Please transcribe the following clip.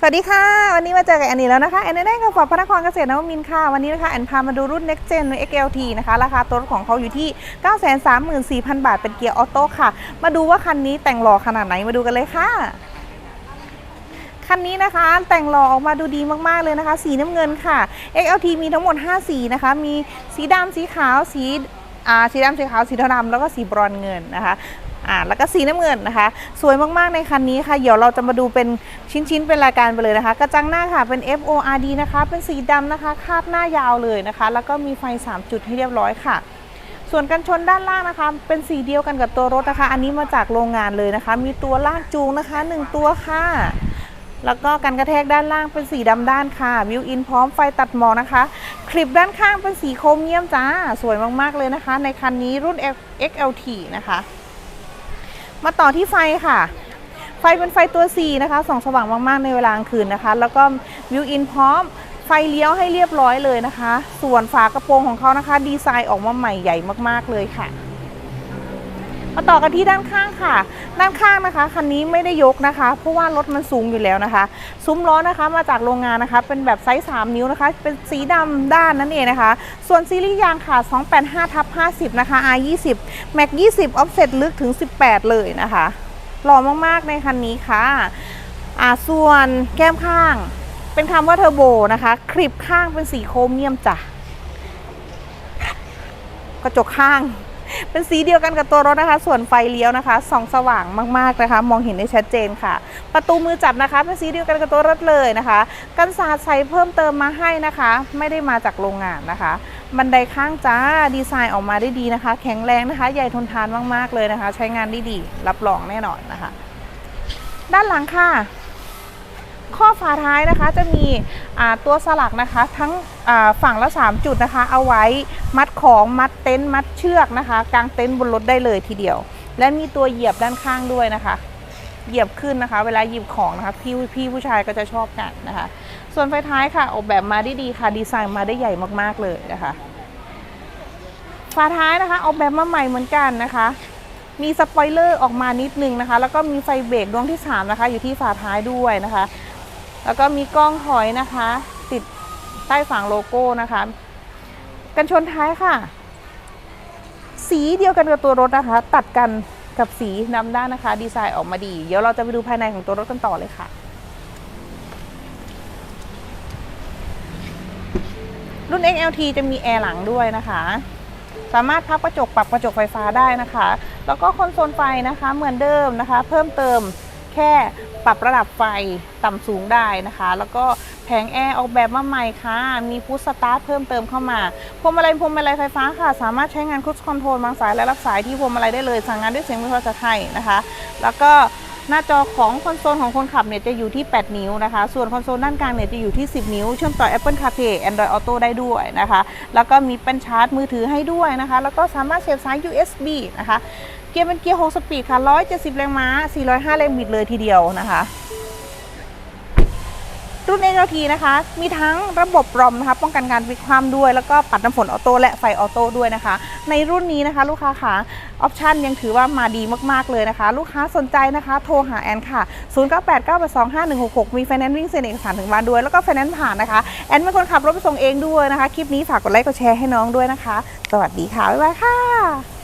สวัสดีค่ะ วันนี้มาเจอกับแอนนี่แล้วนะคะ แอนนี่ได้กับฝากพระนครเกษตรนวมินค่ะ วันนี้นะคะ แอนพามาดูรุ่น Next Gen XLT นะคะ ราคาตัวรถของเขาอยู่ที่ 934,000 บาท เป็นเกียร์ออโต้ค่ะ มาดูว่าคันนี้แต่งหล่อขนาดไหนมาดูกันเลยค่ะคันนี้นะคะแต่งหล่อออกมาดูดีมาก ๆ เลยนะคะ สีน้ำเงินค่ะ XLT มีทั้งหมด 5 สีนะคะ มีสีดำสีขาวสีอาสีดำสีขาวสีเทาดำแล้วก็สีบรอนเงินนะคะ อ่าแล้วก็สีน้ำเงินนะคะ สวยมากๆในคันนี้ค่ะ เดี๋ยวเราจะมาดูเป็นชิ้นๆเป็นรายการไปเลยนะคะ กระจังหน้าค่ะเป็น FORD นะคะ เป็นสีดำนะคะ คาดหน้ายาวเลยนะคะ แล้วก็มีไฟ 3 จุดให้เรียบร้อยค่ะส่วนกันชนด้านล่างนะคะ เป็นสีเดียวกันกับตัวรถนะคะ อันนี้มาจากโรงงานเลยนะคะ มีตัวลากจูงนะคะ 1 ตัวค่ะ แล้วก็กันกระแทกด้านล่างเป็นสีดำด้านค่ะวิวอินพร้อมไฟตัดหมอกนะคะ คลิปด้านข้างเป็นสีโครเมียมจ้า สวยมากๆเลยนะคะ ในคันนี้รุ่น XLT นะคะ มาต่อที่ไฟค่ะ ไฟเป็นไฟตัว C นะคะส่องสว่างมากๆในเวลากลางคืนนะคะ แล้วก็วิวอินพร้อมไฟเลี้ยวให้เรียบร้อยเลยนะคะ ส่วนฝากระโปรงของเขานะคะ ดีไซน์ออกมาใหม่ใหญ่มากๆเลยค่ะ มาต่อกันที่ด้านข้างค่ะ ด้านข้างนะคะคันนี้ไม่ได้ยกนะคะ เพราะว่ารถมันสูงอยู่แล้วนะคะ ซุ้มล้อนะคะมาจากโรงงานนะคะ เป็นแบบไซส์3นิ้วนะคะ เป็นสีดำด้านนั่นเองนะคะ ส่วนซีรีส์ยางค่ะ285ทับ50 นะคะ R20 Max 20 Offset ลึกถึง 18 เลยนะคะหล่อมากๆในคันนี้ค่ะอ่าส่วนแก้มข้างเป็นคำว่าเทอร์โบนะคะ คลิปข้างเป็นสีโครเมียมจ้ะกระจกข้าง เป็นสีเดียวกันกับตัวรถนะคะ ส่วนไฟเลี้ยวนะคะส่องสว่างมากๆนะคะ มองเห็นได้ชัดเจนค่ะ ประตูมือจับนะคะ เป็นสีเดียวกันกับตัวรถเลยนะคะ กันศาสใส่เพิ่มเติมมาให้นะคะ ไม่ได้มาจากโรงงานนะคะ บันไดข้างจ้าดีไซน์ออกมาได้ดีนะคะ แข็งแรงนะคะ ใหญ่ทนทานมากๆเลยนะคะ ใช้งานได้ดีรับรองแน่นอนนะคะ ด้านหลังค่ะ ข้อฝาท้ายนะคะจะมีตัวสลักนะคะ ทั้งฝั่งละ 3 จุดนะคะ เอาไว้มัดของมัดเต็นท์มัดเชือกนะคะกางเต็นท์บนรถได้เลยทีเดียว และมีตัวเหยียบด้านข้างด้วยนะคะ เหยียบขึ้นนะคะ เวลาหยิบของนะคะพี่พี่ผู้ชายก็จะชอบกันนะคะ ส่วนไฟท้ายค่ะออกแบบมาได้ดีค่ะดีไซน์มาได้ใหญ่มากๆเลยนะคะฝาท้ายนะคะออกแบบมาใหม่เหมือนกันนะคะมีสปอยเลอร์ออกมานิดนึงนะคะ แล้วก็มีไฟเบรกดวงที่ 3 นะคะ อยู่ที่ฝาท้ายด้วยนะคะ แล้วก็มีกล้องถอยนะคะ ติดใต้ฝั่งโลโก้นะคะ กันชนท้ายค่ะ สีเดียวกันกับตัวรถนะคะ ตัดกันกับสีดำด้านนะคะ ดีไซน์ออกมาดี เดี๋ยวเราจะไปดูภายในของตัวรถกันต่อเลยค่ะ รุ่น XLT จะมีแอร์หลังด้วยนะคะ สามารถพับกระจกปรับกระจกไฟฟ้าได้นะคะ แล้วก็คอนโซลไฟนะคะเหมือนเดิมนะคะ เพิ่มเติม แค่ปรับระดับไฟต่ำสูงได้นะคะ แล้วก็แผงแอร์ออกแบบมาใหม่ค่ะ มีพุชสตาร์ทเพิ่มเติมเข้ามาพวงมาลัยพวงมาลัยไฟฟ้าค่ะ สามารถใช้งานคุชคอนโทรลวางสายและรับสายที่พวงมาลัยได้เลย สั่งงานด้วยเสียงวิทยุภาษาไทยนะคะ แล้วก็ หน้าจอของคอนโซลของคนขับเนี่ยจะอยู่ที่ 8 นิ้วนะคะ ส่วนคอนโซลด้านกลางเนี่ยจะอยู่ที่ 10 นิ้ว เชื่อมต่อ Apple CarPlay Android Auto ได้ด้วยนะคะ แล้วก็มีเป็นชาร์จมือถือให้ด้วยนะคะ แล้วก็สามารถเสียบสาย USB นะคะ เกียร์เป็นเกียร์ 6 สปีดค่ะ 170 แรงม้า 405 แรงบิดเลยทีเดียวนะคะ รุ่น XLT นะคะ มีทั้งระบบรอมนะคะป้องกันการพลิกคว่ำด้วย แล้วก็ปัดน้ำฝนออโต้และไฟออโต้ด้วยนะคะ ในรุ่นนี้นะคะ ลูกค้าค่ะออปชันยังถือว่ามาดีมาก ๆ เลยนะคะ ลูกค้าสนใจนะคะ โทรหาแอนค่ะ 0989825166 มีไฟแนนซ์วิ่งเซ็นเอกสารถึงบ้านด้วย แล้วก็ไฟแนนซ์ผ่านนะคะ แอนเป็นคนขับรถไปส่งเองด้วยนะคะ คลิปนี้ฝากกดไลค์กดแชร์ให้น้องด้วยนะคะ สวัสดีค่ะ บ๊ายบายค่ะ